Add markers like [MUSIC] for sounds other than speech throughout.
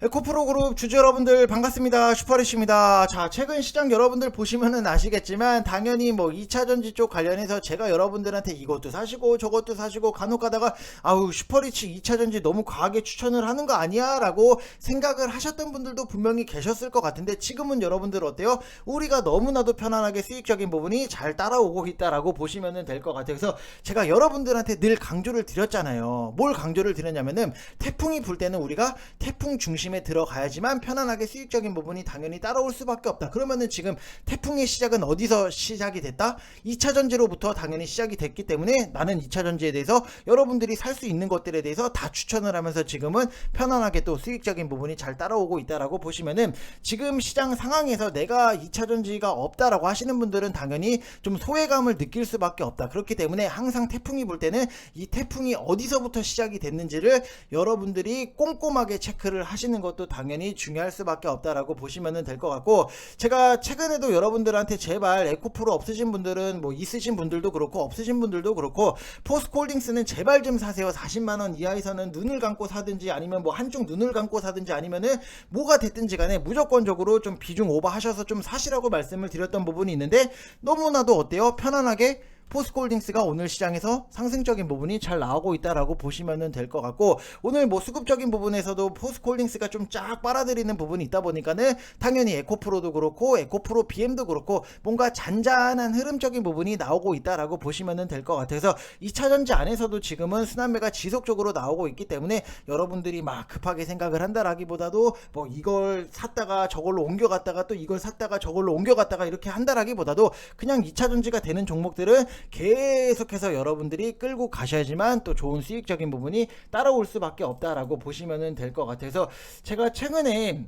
에코프로 그룹 주주 여러분들 반갑습니다. 슈퍼리시입니다. 자, 최근 시장 여러분들 보시면은 아시겠지만 당연히 뭐 2차 전지 쪽 관련해서 제가 여러분들한테 이것도 사시고 저것도 사시고 간혹 가다가 아우 슈퍼리치 2차 전지 너무 과하게 추천을 하는 거 아니야? 라고 생각을 하셨던 분들도 분명히 계셨을 것 같은데 지금은 여러분들 어때요? 우리가 너무나도 편안하게 수익적인 부분이 잘 따라오고 있다라고 보시면 될것 같아요. 그래서 제가 여러분들한테 늘 강조를 드렸잖아요. 뭘 강조를 드렸냐면은 태풍이 불 때는 우리가 태풍 중심 에 들어가야지만 편안하게 수익적인 부분이 당연히 따라올 수밖에 없다. 그러면은 지금 태풍의 시작은 어디서 시작이 됐다? 2차 전지로부터 당연히 시작이 됐기 때문에 나는 2차 전지에 대해서 여러분들이 살 수 있는 것들에 대해서 다 추천을 하면서 지금은 편안하게 또 수익적인 부분이 잘 따라오고 있다라고 보시면은 지금 시장 상황에서 내가 2차 전지가 없다라고 하시는 분들은 당연히 좀 소외감을 느낄 수밖에 없다. 그렇기 때문에 항상 태풍이 불 때는 이 태풍이 어디서부터 시작이 됐는지를 여러분들이 꼼꼼하게 체크를 하시는 것도 당연히 중요할 수밖에 없다라고 보시면 될 것 같고 제가 최근에도 여러분들한테 제발 에코프로 없으신 분들은 뭐 있으신 분들도 그렇고 없으신 분들도 그렇고 포스콜딩스는 제발 좀 사세요. 40만 원 이하에서는 눈을 감고 사든지 아니면 뭐 한쪽 눈을 감고 사든지 아니면은 뭐가 됐든지 간에 무조건적으로 좀 비중 오버 하셔서 좀 사시라고 말씀을 드렸던 부분이 있는데 너무나도 어때요? 편안하게 포스콜딩스가 오늘 시장에서 상승적인 부분이 잘 나오고 있다라고 보시면 될 것 같고 오늘 뭐 수급적인 부분에서도 포스콜딩스가 좀 쫙 빨아들이는 부분이 있다 보니까는 당연히 에코프로도 그렇고 에코프로 BM도 그렇고 뭔가 잔잔한 흐름적인 부분이 나오고 있다라고 보시면 될 것 같아서 2차 전지 안에서도 지금은 순환매가 지속적으로 나오고 있기 때문에 여러분들이 막 급하게 생각을 한다라기보다도 뭐 이걸 샀다가 저걸로 옮겨갔다가 또 이걸 샀다가 저걸로 옮겨갔다가 이렇게 한다라기보다도 그냥 2차 전지가 되는 종목들은 계속해서 여러분들이 끌고 가셔야지만 또 좋은 수익적인 부분이 따라올 수밖에 없다라고 보시면 될 것 같아서 제가 최근에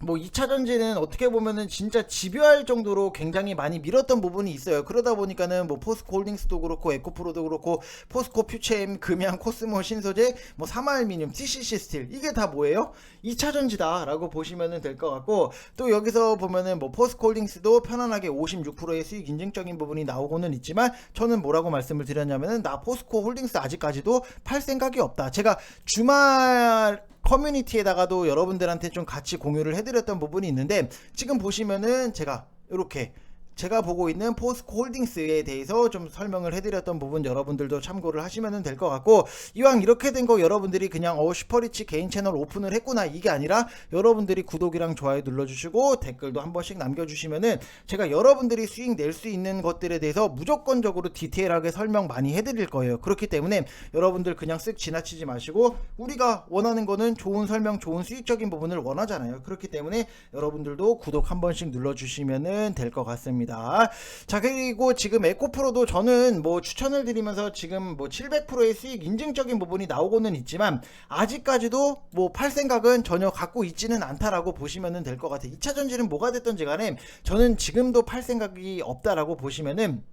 뭐 2차 전지는 어떻게 보면은 진짜 집요할 정도로 굉장히 많이 밀었던 부분이 있어요. 그러다 보니까는 뭐 포스코 홀딩스도 그렇고 에코프로도 그렇고 포스코 퓨체엠, 금양, 코스모, 신소재, 뭐 사마알미늄, TCC 스틸 이게 다 뭐예요? 2차 전지다라고 보시면은 될 것 같고 또 여기서 보면은 뭐 포스코 홀딩스도 편안하게 56%의 수익 인증적인 부분이 나오고는 있지만 저는 뭐라고 말씀을 드렸냐면은 나 포스코 홀딩스 아직까지도 팔 생각이 없다. 제가 주말 커뮤니티에다가도 여러분들한테 좀 같이 공유를 해드렸던 부분이 있는데 지금 보시면은 제가 이렇게 제가 보고 있는 포스코 홀딩스에 대해서 좀 설명을 해드렸던 부분 여러분들도 참고를 하시면 될 것 같고 이왕 이렇게 된 거 여러분들이 그냥 어 슈퍼리치 개인 채널 오픈을 했구나 이게 아니라 여러분들이 구독이랑 좋아요 눌러주시고 댓글도 한 번씩 남겨주시면은 제가 여러분들이 수익 낼 수 있는 것들에 대해서 무조건적으로 디테일하게 설명 많이 해드릴 거예요. 그렇기 때문에 여러분들 그냥 쓱 지나치지 마시고 우리가 원하는 거는 좋은 설명 좋은 수익적인 부분을 원하잖아요. 그렇기 때문에 여러분들도 구독 한 번씩 눌러주시면은 될것 같 습니다. 자 그리고 지금 에코프로도 저는 뭐 추천을 드리면서 지금 뭐 700%의 수익 인증적인 부분이 나오고는 있지만 아직까지도 뭐 팔 생각은 전혀 갖고 있지는 않다라고 보시면 될 것 같아요. 2차 전지는 뭐가 됐던지 간에 저는 지금도 팔 생각이 없다라고 보시면은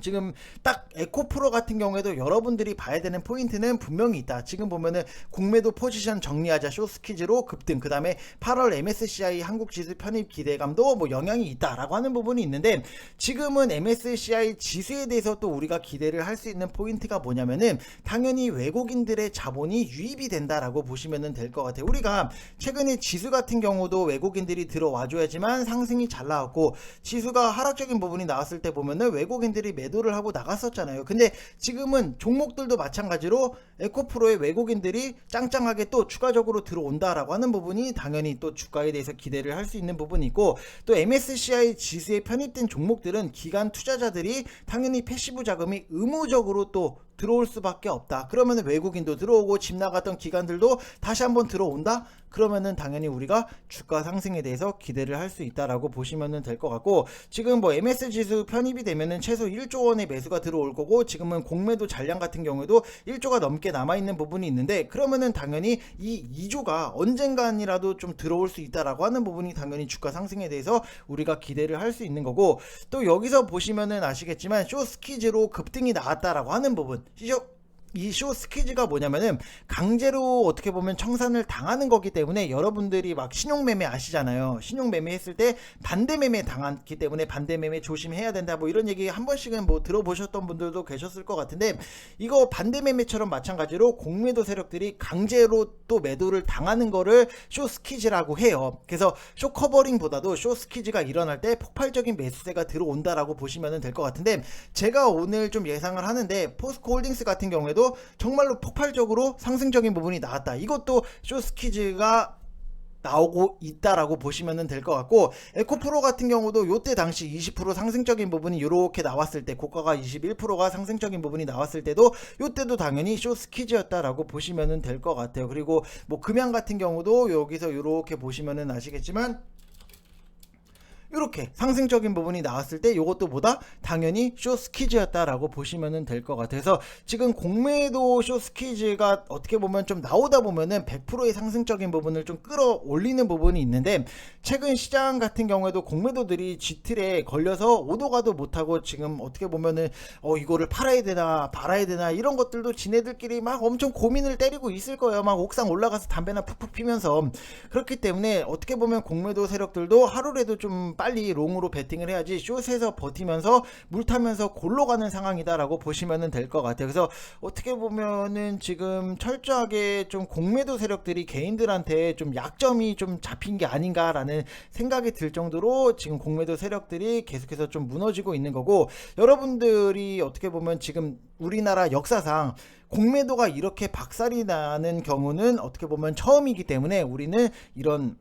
지금 딱 에코프로 같은 경우에도 여러분들이 봐야 되는 포인트는 분명히 있다. 지금 보면은 공매도 포지션 정리하자 쇼스키즈로 급등. 그 다음에 8월 MSCI 한국 지수 편입 기대감도 뭐 영향이 있다라고 하는 부분이 있는데 지금은 MSCI 지수에 대해서 또 우리가 기대를 할 수 있는 포인트가 뭐냐면은 당연히 외국인들의 자본이 유입이 된다라고 보시면 될것 같아요. 우리가 최근에 지수 같은 경우도 외국인들이 들어와줘야지만 상승이 잘 나왔고 지수가 하락적인 부분이 나왔을 때 보면은 외국인들이 매 매도를 하고 나갔었잖아요. 근데 지금은 종목들도 마찬가지로 에코프로의 외국인들이 짱짱하게 또 추가적으로 들어온다라고 하는 부분이 당연히 또 주가에 대해서 기대를 할 수 있는 부분이 있고 또 MSCI 지수에 편입된 종목들은 기관 투자자들이 당연히 패시브 자금이 의무적으로 또 들어올 수밖에 없다. 그러면 외국인도 들어오고 집 나갔던 기관들도 다시 한번 들어온다. 그러면은 당연히 우리가 주가 상승에 대해서 기대를 할 수 있다라고 보시면 될것 같고 지금 뭐 MS 지수 편입이 되면은 최소 1조 원의 매수가 들어올 거고 지금은 공매도 잔량 같은 경우에도 1조가 넘게 남아 있는 부분이 있는데 그러면은 당연히 이 2조가 언젠간이라도 좀 들어올 수 있다라고 하는 부분이 당연히 주가 상승에 대해서 우리가 기대를 할 수 있는 거고 또 여기서 보시면은 아시겠지만 쇼스키즈로 급등이 나왔다라고 하는 부분 시죠 이 쇼 스키즈가 뭐냐면은 강제로 어떻게 보면 청산을 당하는 거기 때문에 여러분들이 막 신용매매 아시잖아요. 신용매매 했을 때 반대매매 당했기 때문에 반대매매 조심해야 된다. 뭐 이런 얘기 한 번씩은 뭐 들어보셨던 분들도 계셨을 것 같은데 이거 반대매매처럼 마찬가지로 공매도 세력들이 강제로 또 매도를 당하는 거를 쇼 스키즈라고 해요. 그래서 쇼 커버링보다도 쇼 스키즈가 일어날 때 폭발적인 매수세가 들어온다라고 보시면 될 것 같은데 제가 오늘 좀 예상을 하는데 포스코 홀딩스 같은 경우에도 정말로 폭발적으로 상승적인 부분이 나왔다. 이것도 쇼스키즈가 나오고 있다라고 보시면 될 것 같고 에코프로 같은 경우도 요때 당시 20% 상승적인 부분이 이렇게 나왔을 때 고가가 21%가 상승적인 부분이 나왔을 때도 요때도 당연히 쇼스키즈였다라고 보시면 될 것 같아요. 그리고 뭐 금양 같은 경우도 여기서 이렇게 보시면은 아시겠지만 이렇게 상승적인 부분이 나왔을 때 이것도 보다 당연히 쇼스키즈였다라고 보시면 될 것 같아서 지금 공매도 쇼스키즈가 어떻게 보면 좀 나오다 보면은 100%의 상승적인 부분을 좀 끌어올리는 부분이 있는데 최근 시장 같은 경우에도 공매도들이 G틀에 걸려서 오도 가도 못하고 지금 어떻게 보면은 어 이거를 팔아야 되나 말아야 되나 이런 것들도 지네들끼리 막 엄청 고민을 때리고 있을 거예요. 막 옥상 올라가서 담배나 푹푹 피면서. 그렇기 때문에 어떻게 보면 공매도 세력들도 하루라도 좀 빨리 롱으로 베팅을 해야지 숏에서 버티면서 물 타면서 골로 가는 상황이다라고 보시면 될 것 같아요. 그래서 어떻게 보면은 지금 철저하게 좀 공매도 세력들이 개인들한테 좀 약점이 좀 잡힌 게 아닌가라는 생각이 들 정도로 지금 공매도 세력들이 계속해서 좀 무너지고 있는 거고 여러분들이 어떻게 보면 지금 우리나라 역사상 공매도가 이렇게 박살이 나는 경우는 어떻게 보면 처음이기 때문에 우리는 이런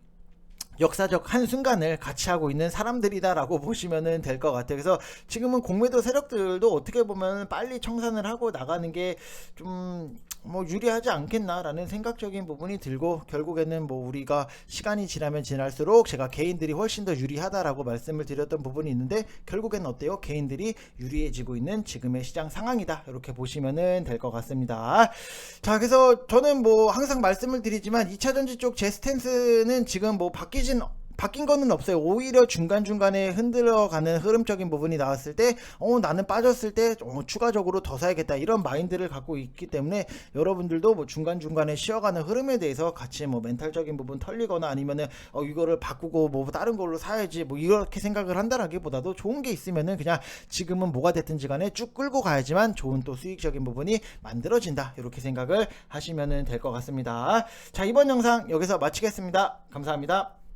역사적 한순간을 같이 하고 있는 사람들이다라고 [LAUGHS] 보시면 될 것 같아요. 그래서 지금은 공매도 세력들도 어떻게 보면 빨리 청산을 하고 나가는 게 좀 뭐 유리하지 않겠나라는 생각적인 부분이 들고 결국에는 뭐 우리가 시간이 지나면 지날수록 제가 개인들이 훨씬 더 유리하다라고 말씀을 드렸던 부분이 있는데 결국엔 어때요? 개인들이 유리해지고 있는 지금의 시장 상황이다. 이렇게 보시면 될 것 같습니다. 자, 그래서 저는 뭐 항상 말씀을 드리지만 2차 전지 쪽 제 스탠스는 지금 뭐 바뀌 진 바뀐 거는 없어요. 오히려 중간중간에 흔들어가는 흐름적인 부분이 나왔을 때, 어, 나는 빠졌을 때, 어, 추가적으로 더 사야겠다. 이런 마인드를 갖고 있기 때문에 여러분들도 뭐 중간중간에 쉬어가는 흐름에 대해서 같이 뭐 멘탈적인 부분 털리거나 아니면은, 어, 이거를 바꾸고 뭐 다른 걸로 사야지. 뭐 이렇게 생각을 한다라기보다도 좋은 게 있으면은 그냥 지금은 뭐가 됐든지 간에 쭉 끌고 가야지만 좋은 또 수익적인 부분이 만들어진다. 이렇게 생각을 하시면 될것 같습니다. 자, 이번 영상 여기서 마치겠습니다. 감사합니다.